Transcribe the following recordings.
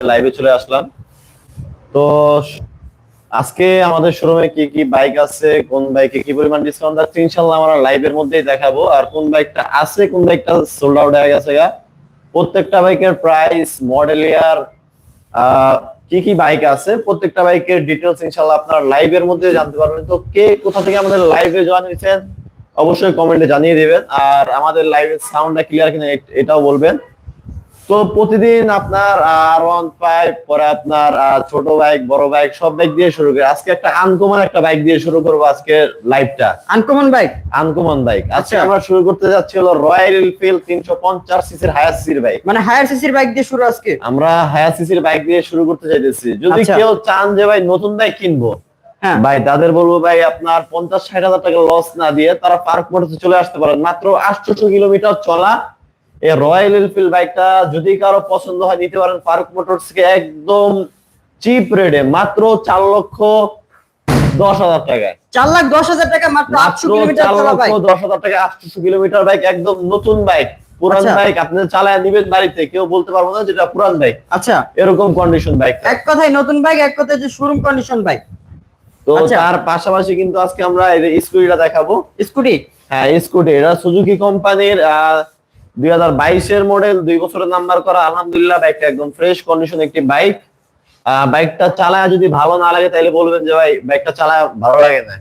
লাইভে চলে আসলাম। তো আজকে আমাদের শোরুমে কি কি বাইক আছে, কোন বাইকে কি পরিমাণ ডিসকাউন্ট আছে ইনশাল্লাহ আমরা লাইভের মধ্যেই দেখাবো। আর কোন বাইকটা আছে, কোন বাইকটা সোল্ড আউট হয়ে গেছে প্রত্যেকটা বাইকের প্রাইস মডেল ইয়ার কি কি বাইক আছে, প্রত্যেকটা বাইকের ডিটেলস ইনশাল্লাহ আপনারা লাইভের মধ্যে জানতে পারবেন। তো কে কোথা থেকে আমাদের লাইভে জয়েন হয়েছেন, অবশ্যই কমেন্টে জানিয়ে দিবেন। আর আমাদের লাইভের সাউন্ডটা ক্লিয়ার কিনা এটাও বলবেন। তো প্রতিদিন আপনার আর ওয়ান ফাইভ পরে আপনার ছোট বাইক বড় বাইক সব বাইক দিয়ে শুরু করি। আজকে একটা আনকমন একটা বাইক দিয়ে শুরু করব আজকে লাইভটা আনকমন বাইক আনকমন বাইক আজকে আচ্ছা। আমরা শুরু করতে যাচ্ছি হলো রয়্যাল এনফিল্ড তিনশো পঞ্চাশ সিসির হায়ার সিসির বাইক মানে হায়ার সিসির বাইক দিয়ে শুরু আজকে? আমরা হায়ার সিসির বাইক দিয়ে শুরু করতে চাইতেছি। যদি আচ্ছা। কেউ চান যে ভাই নতুন বাইক কিনবো হ্যাঁ। ভাই তাদের বলব ভাই আপনার পঞ্চাশ ষাট হাজার টাকা লস না দিয়ে তারা পার্ক মোটরসে চলে আসতে পারেন। মাত্র আটশোশো কিলোমিটার চলা এই রয়্যাল এনফিল্ড বাইকটা যদি কারও পছন্দ হয় নিতে পারেন পার্ক মোটরস থেকে একদম চিপ রেটে মাত্র চার লক্ষ দশ হাজার টাকায়। চার লাখ দশ হাজার টাকা মাত্র আটশো কিলোমিটার লক্ষ বাইক দশ হাজার টাকা আটশো কিলোমিটার বাইক একদম নতুন বাইক পুরান আচ্ছা। বাইক আপনি চালায় নিবেন বাড়িতে কেউ বলতে পারব না যেটা পুরান বাইক আচ্ছা। এরকম কন্ডিশন বাইক এক কথায় নতুন বাইক এক কথায় যে শোরুম কন্ডিশন বাইক তো আচ্ছা। তার পাশাপাশি কিন্তু আজকে আমরা স্কুটিটা দেখাবো। স্কুটি হ্যাঁ স্কুটি এটা সুজুকি কোম্পানির দুই হাজার বাইশের মডেল দুই বছরের নাম্বার করা আলহামদুলিল্লাহ বাইকটা একদম ফ্রেশ কন্ডিশন একটি বাইক বাইকটা চালায় যদি ভালো না লাগে তাহলে বলবেন যে ভাই বাইকটা চালায় ভালো লাগে না।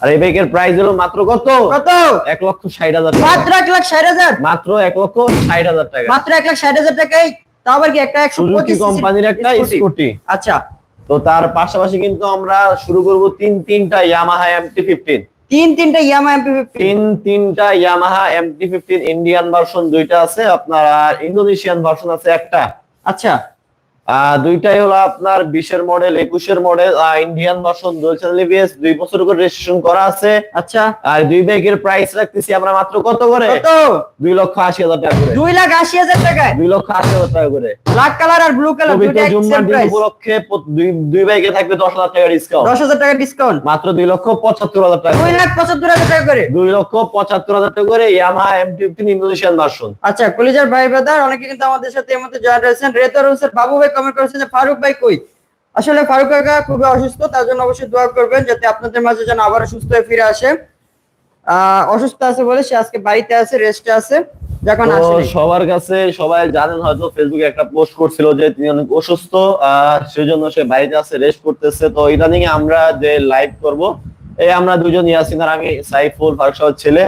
আর এই বাইকের প্রাইস হলো মাত্র কত? কত? এক লক্ষ ষাট হাজার মাত্র এক লাখ ষাট হাজার? মাত্র এক লক্ষ ষাট হাজার টাকা। মাত্র এক লাখ ষাট হাজার টাকায় তাও আবার কি একটা সুজুকি কোম্পানির একটা স্কুটি আচ্ছা। তো তার পাশাপাশি কিন্তু আমরা শুরু করব তিন তিনটা ইয়ামাহা এমটি ফিফটিন তিন তিনটা ইয়ামা এমপি ফিফটিন তিন তিনটা Yamaha MT fifteen Indian version দুইটা আছে আপনার আর ইন্দোনেশিয়ান ভার্সন আছে একটা। আচ্ছা। দুইটাই হলো আপনার বিশের মডেল একুশের মডেল ইন্ডিয়ান ভার্সন দুই চ্যানেল এবিএস দুই বছর করে রেজিস্ট্রেশন করা আছে। আচ্ছা। আর দুই ব্যাগের প্রাইস রাখতেছি আমরা মাত্র কত করে? কত? দুই লক্ষ আশি হাজার টাকা করে। দুই লাখ আশি হাজার টাকায়? দুই লক্ষ আশি হাজার টাকা করে। ব্ল্যাক কালার আর ব্লু কালার দুইটা জুম্মার দিন উপলক্ষে দুই দুই ব্যাগে থাকবে দশ হাজার টাকা ডিসকাউন্ট দশ হাজার টাকা ডিসকাউন্ট মাত্র দুই লক্ষ পঁচাত্তর হাজার টাকা দুই লাখ পঁচাত্তর হাজার টাকা করে। দুই লক্ষ পঁচাত্তর হাজার টাকা করে Yamaha MT fifteen Indonesian version আচ্ছা কলিজার ভাই ব্রাদার অনেকে কিন্তু আমাদের সাথে এর মধ্যে জয়েন রয়েছেন। রেতর হোসেন বাবু ভাই কমেন্ট করেছেন যে ফারুক ভাই কই? আসলে ফারুক কাকা খুবই অসুস্থ তার জন্য অবশ্যই দোয়া করবেন যাতে আপনাদের মাঝে যেন আবার সুস্থ হয়ে ফিরে আসে। অসুস্থ আছে বলে সে আজকে বাড়িতে আছে রেস্টে আছে যখন সবার কাছে সবাই জানেন হয়তো ফেসবুকে একটা পোস্ট করছিল যে তিনি অনেক অসুস্থ আহ, সেজন্য সে বাড়িতে আছে রেস্ট করতেছে। তো ইদানিং আমরা যে লাইভ করব এই আমরা দুজন ইয়াসিন আর আমি সাইফুল ফারুক ছেলে।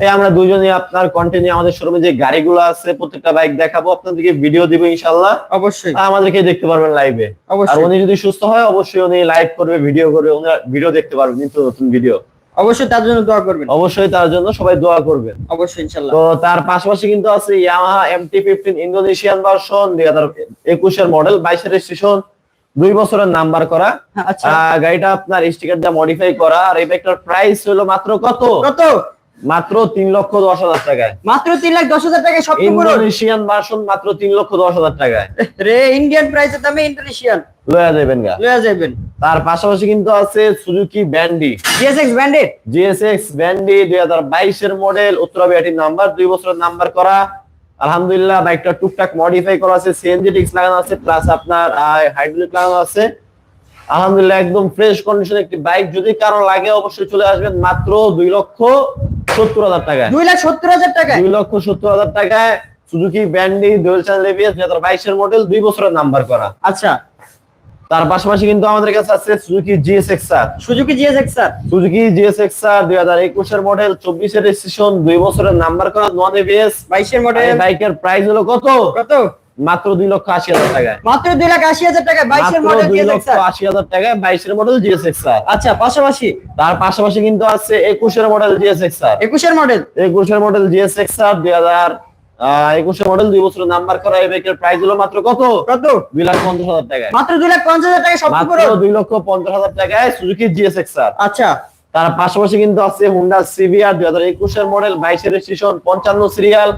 এই আমরা দুজনই আপনার কন্টিনিউ আমাদের শোরুমে যে গাড়িগুলো আছে প্রত্যেকটা বাইক দেখাবো। আপনাদেরকে ভিডিও দিব ইনশাল্লাহ অবশ্যই। আমাদেরকে দেখতে পারবেন লাইভে আর উনি যদি সুস্থ হয় অবশ্যই উনি লাইভ করবে ভিডিও করবে ওনার ভিডিও দেখতে পারবেন নিত্য নতুন ভিডিও অবশ্যই তার জন্য দোয়া করবেন। অবশ্যই তার জন্য সবাই দোয়া করবেন। অবশ্যই ইনশাল্লাহ তো তার পাশাপাশি কিন্তু আছে Yamaha MT fifteen Indonesian version দুই হাজার একুশের মডেল বাইশের রেজিস্ট্রেশন দুই বছরের নাম্বার করা। আচ্ছা। গাড়িটা আপনার স্টিকার দিয়ে মডিফাই করা। আর এই বাইকটার প্রাইস হলো মাত্র কত? কত? মাত্র তিন লক্ষ দশ হাজার টাকায়। মাত্র তিন লাখ দশ হাজার টাকায় পূরণ? ইন্দোনেশিয়ান ভার্সন মাত্র তিন লক্ষ দশ হাজার টাকায়। রে ইন্ডিয়ান প্রাইসের দামে ইন্ডোনেশিয়ান লয়া দেবেন গা। লয়ে যাবেন তার পাশাপাশি কিন্তু আছে Suzuki Bandit GSX GSX Bandit দুই হাজার বাইশের মডেল উত্তরা বিআটির নাম্বার দুই বছরের নাম্বার করা। আলহামদুলিল্লাহ বাইকটা টুকটাক মডিফাই করা আছে সিএনজি ডিক্স লাগানো আছে প্লাস আপনার হাইড্রোলিক লাগানো আছে। আলহামদুলিল্লাহ একদম ফ্রেশ কন্ডিশন একটি বাইক যদি কারও লাগে অবশ্যই চলে আসবেন মাত্র দুই লক্ষ সত্তর হাজার টাকায়। দুই লাখ সত্তর হাজার টাকায়? দুই লক্ষ সত্তর হাজার টাকায় Suzuki Bandit dual channel ABS দুই হাজার বাইশের মডেল দুই বছরের নাম্বার করা। আচ্ছা। তার পাশাপাশি কিন্তু আমাদের কাছে আছে Suzuki GSX R Suzuki GSX sir Suzuki GSX R দুই হাজার একুশের মডেল চব্বিশের রেজিস্ট্রেশন দুই বছরের নাম্বার করা নন এবিএস বাইশের মডেল বাইকের প্রাইস হলো কত? কত? মাত্র দুই লক্ষ আশি হাজার টাকায়। মাত্র দুই লাখ আশি হাজার টাকা বাইশের মডেল দুই লক্ষ আশি হাজার টাকায় বাইশের মডেল জিএসএক্স আর আচ্ছা পাশাপাশি? তার পাশাপাশি কিন্তু আছে একুশের মডেল জিএসএক্স আর একুশের মডেল একুশের মডেল জিএসএক্স আর দুই হাজার একুশের মডেল দুই বছরের নাম্বার করা এই বাইকের প্রাইস হলো মাত্র কত? কত? দুই লাখ পঞ্চাশ হাজার টাকায়। মাত্র দুই লাখ পঞ্চাশ হাজার টাকা মাত্র দুই লক্ষ পঞ্চাশ হাজার টাকায় সুজুকি জিএসএক্স আর আচ্ছা। তার পাশাপাশি কিন্তু আছে হুন্ডা সিভিআর দুই হাজার একুশের মডেল বাইশের রেজিস্ট্রেশন পঞ্চান্ন সিরিয়াল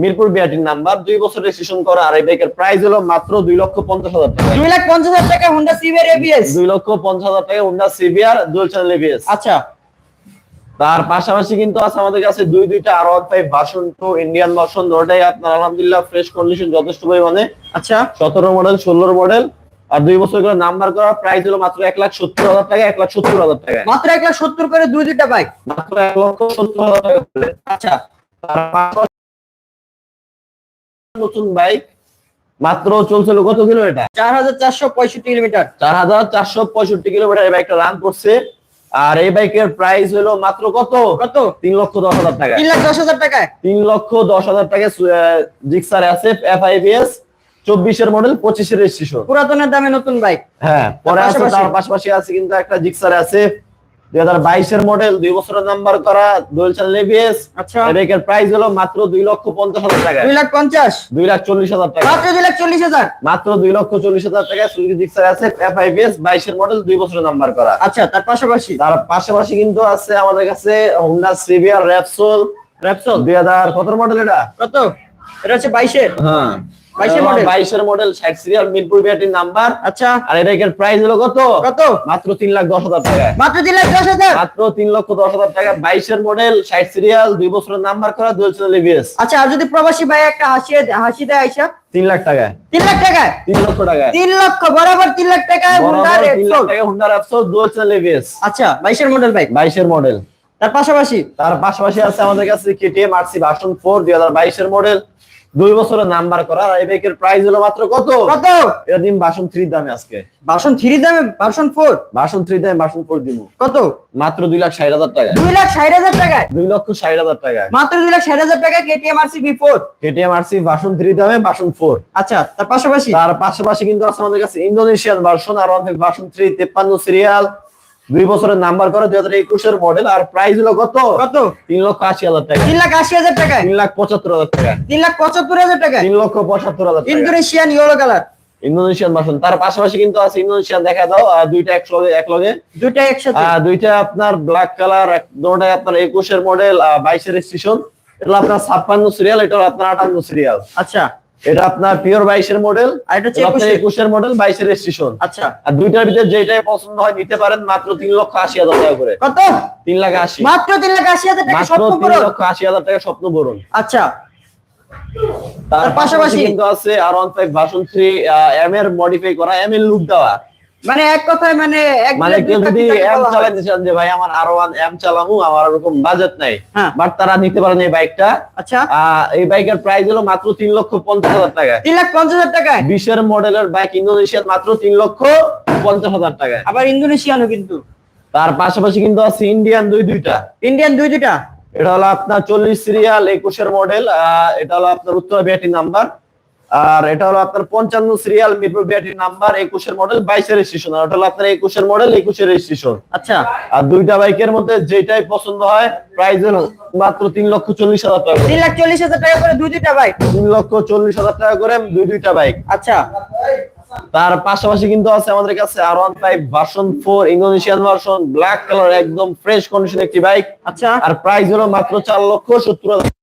মিরপুর বিআটির নাম্বার দুই বছর রেজিস্ট্রেশন করা আর এই বাইকের প্রাইস হলো মাত্র দুই লক্ষ পঞ্চাশ হাজার টাকা। দুই লাখ পঞ্চাশ হাজার টাকা হুন্ডা সিভিআর এবিএস দুই লক্ষ পঞ্চাশ হাজার টাকা Honda CBR dual channel ABS আচ্ছা। তার পাশাপাশি কিন্তু আছে আমাদের কাছে দুই দুইটা আর one five version two Indian version দুটাই আপনার আলহামদুলিল্লাহ ফ্রেশ কন্ডিশন যথেষ্ট পরিমাণে। আচ্ছা। সতেরো মডেল ষোলোর মডেল আর দুই বছর করে নাম্বার করা প্রাইস হলো মাত্র এক লাখ সত্তর হাজার টাকা এক লাখ সত্তর হাজার টাকা। মাত্র এক লাখ সত্তর করে দুই দুইটা বাইক মাত্র এক লক্ষ সত্তর হাজার টাকা। আচ্ছা। তার পাশাপাশি নতুন বাইক মাত্র চলছিল কত কিলো এটা চার হাজার চারশো পঁয়ষট্টি কিলোমিটার। চার হাজার চারশো পঁয়ষট্টি কিলোমিটার এই বাইকটা রান করছে। আর এই বাইকের প্রাইস হলো মাত্র কত? কত? তিন লক্ষ দশ হাজার টাকা। তিন লাখ দশ হাজার টাকায়? তিন লক্ষ দশ হাজার টাকা জিক্সার আছে এফ আইবিএস চব্বিশের মডেল পঁচিশের রেজিস্ট্রেশন পুরাতনের দামে নতুন বাইক। হ্যাঁ পরে আছে তার পাশাপাশি আছে কিন্তু একটা জিক্সার আছে দুই হাজার বাইশের মডেল দুই বছরের নাম্বার করা দুয়েল চ্যানেল এবিএস আচ্ছা। বাইকের প্রাইস হলো মাত্র দুই লক্ষ পঞ্চাশ হাজার টাকা। দুই লাখ পঞ্চাশ? দুই লাখ চল্লিশ হাজার টাকা। মাত্র দুই লাখ চল্লিশ হাজার? মাত্র দুই লক্ষ চল্লিশ হাজার টাকা সুজুকি জিক্সার আছে এফ আইবিএস বাইশের মডেল দুই বছরের নাম্বার করা। আচ্ছা তার পাশাপাশি? তার পাশাপাশি কিন্তু আছে আমাদের কাছে হোন্ডা সিভিয়ার র্যাপসোল র্যাপসল দুই হাজার কত মডেল এটা। কত? এটা হচ্ছে বাইশের? হ্যাঁ। 22 এর model? বাইশের মডেল ষাট সিরিয়াল মিরপুর বিআরটির নাম্বার আচ্ছা। আর এই প্রাইস হলো কত? কত? মাত্র তিন লাখ দশ হাজার টাকা মাত্র তিন লাখ দশ হাজার? মাত্র তিন লক্ষ দশ হাজার টাকা বাইশের মডেল ষাট সিরিয়াল দুই বছরের নাম্বার করা দুই চ্যানেল এবিএস আচ্ছা আর যদি প্রবাসী ভাই একটা হাসিয়ে হাসি দেয় আইসা? তিন লাখ টাকা তিন লাখ টাকায়? তিন লক্ষ টাকা তিন লক্ষ বরাবর তিন লাখ টাকায় দুই এবিএস আচ্ছা বাইশের মডেল বাইক বাইশের মডেল তার পাশাপাশি? তার পাশাপাশি আছে আমাদের কাছে কেটিএম আরসি ভার্সন ফোর দুই হাজার বাইশের মডেল দুই বছরের নাম্বার করা আর এই বাইকের প্রাইস হলো মাত্র কত? কত? এটা দিন ভার্সন থ্রি দামে আজকে। ভার্সন থ্রি দামে ভার্সন ফোর ভার্সন থ্রি দামে ভার্সন ফোর দিব কত? মাত্র দুই লাখ ষাট হাজার টাকা দুই লাখ ষাট হাজার টাকায়? দুই লক্ষ ষাট হাজার টাকা মাত্র দুই লাখ ষাট হাজার টাকায় KTM R C B four KTM RC version three দামে ভার্সন ফোর আচ্ছা তার পাশাপাশি? তার পাশাপাশি কিন্তু আছে আমাদের কাছে ইন্দোনেশিয়ান ভার্সন আর ভার্সন থ্রি তেপ্পান্ন সিরিয়াল দুই বছরের নাম্বার করে দুই হাজার একুশের মডেল আর প্রাইস হলো কত? কত? তিন লক্ষ আশি হাজার টাকা। তিন লাখ আশি হাজার টাকা? তিন লাখ পঁচাত্তর হাজার টাকা। তিন লাখ পঁচাত্তর হাজার টাকা? তিন লক্ষ পঁচাত্তর হাজার Indonesian yellow colour Indonesian version তার পাশাপাশি কিন্তু আছে ইন্দোনেশিয়ান দেখা দাও দুইটা একলগে একলগে। দুইটা একসাথে। দুইটা আপনার ব্ল্যাক কালার দুটাই আপনার একুশের মডেল বাইশের রেজিস্ট্রেশন এটা আপনার ছাপ্পান্ন সিরিয়াল এটা আপনার আটান্ন সিরিয়াল আচ্ছা। এটা আপনার পিওর বাইশের মডেল আর এটা আপনার একুশের? মডেল বাইশের রেজিস্ট্রেশন আচ্ছা। আর দুইটার ভিতরে যেটাই পছন্দ হয় নিতে পারেন মাত্র তিন লক্ষ আশি হাজার টাকা করে। কত? তিন লাখ আশি। মাত্র তিন লাখ আশি হাজার টাকা মাত্র তিন লক্ষ আশি হাজার টাকা স্বপ্ন বরুণ আচ্ছা। তার পাশাপাশি কিন্তু আছে R one five version three M এর মডিফাই করা এম এর লুক দেওয়া। মানে এক কথায় মানে মানে কেউ যদি এম চালাতে চান যে ভাই আমার আর ওয়ান এম চালামু আমার ওরকম বাজেট নাই। হ্যাঁ। বাট তারা নিতে পারেন এই বাইকটা আচ্ছা। এই বাইকের প্রাইস হলো মাত্র তিন লক্ষ পঞ্চাশ হাজার টাকা তিন লাখ পঞ্চাশ হাজার টাকায়? বিশের মডেলের বাইক ইন্দোনেশিয়ার মাত্র তিন লক্ষ পঞ্চাশ হাজার টাকা আবার ইন্দোনেশিয়ানও কিন্তু। তার পাশাপাশি কিন্তু আছে ইন্ডিয়ান দুই দুইটা। ইন্ডিয়ান দুই দুইটা? এটা হলো আপনার চল্লিশ সিরিয়াল একুশের মডেল এটা হলো আপনার উত্তর বিআটি নাম্বার আর এটা হলো আপনার পঞ্চান্ন সিরিয়াল মিরপুর বিআটি নাম্বার একুশের মডেল বাইশের রেজিস্ট্রেশন আর ওটা হলো আপনার একুশের মডেল একুশের রেজিস্ট্রেশন আচ্ছা। আর দুইটা বাইকের মধ্যে যেটাই পছন্দ হয় প্রাইস হলো মাত্র তিন লক্ষ চল্লিশ হাজার টাকা করে। তিন লাখ চল্লিশ হাজার টাকা করে দুই দুইটা বাইক তিন লক্ষ চল্লিশ হাজার টাকা করে দুই দুইটা বাইক আচ্ছা। তার পাশাপাশি কিন্তু আছে আমাদের কাছে R one five version four Indonesian version black colour একদম ফ্রেশ কন্ডিশন একটি বাইক আচ্ছা। আর প্রাইস হলো মাত্র চার লক্ষ সত্তর হাজার